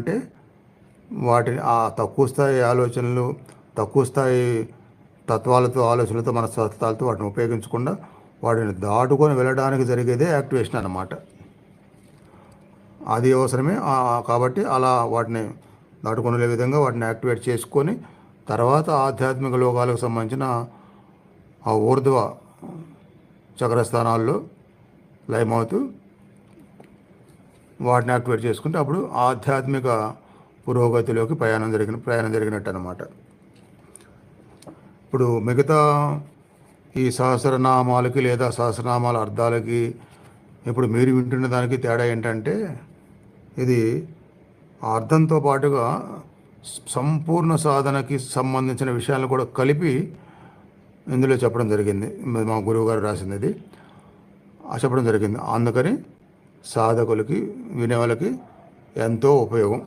అంటే వాటిని ఆ తక్కువ స్థాయి ఆలోచనలు తక్కువ స్థాయి తత్వాలతో ఆలోచనలతో మన తత్వాలతో వాటిని ఉపయోగించకుండా వాటిని దాటుకొని వెళ్ళడానికి జరిగేదే యాక్టివేషన్ అన్నమాట. అది అవసరమే. కాబట్టి అలా వాటిని దాటుకునే విధంగా వాటిని యాక్టివేట్ చేసుకొని తర్వాత ఆధ్యాత్మిక లోకాలకు సంబంధించిన ఆ ఊర్ధ్వ చక్రస్థానాల్లో లయమవుతూ వాటిని యాక్టివేట్ చేసుకుంటే అప్పుడు ఆధ్యాత్మిక పురోగతిలోకి ప్రయాణం జరిగిన ప్రయాణం జరిగినట్టు అనమాట ఇప్పుడు మిగతా ఈ సహస్రనామాలకి లేదా సహస్రనామాల అర్థాలకి ఇప్పుడు మీరు వింటున్న దానికి తేడా ఏంటంటే ఇది అర్థంతో పాటుగా సంపూర్ణ సాధనకి సంబంధించిన విషయాలను కూడా కలిపి ఇందులో చెప్పడం జరిగింది. మా గురువు గారు రాసింది ఇది. చెప్పడం జరిగింది. అందుకని సాధకులకి వినే వాళ్ళకి ఎంతో ఉపయోగం.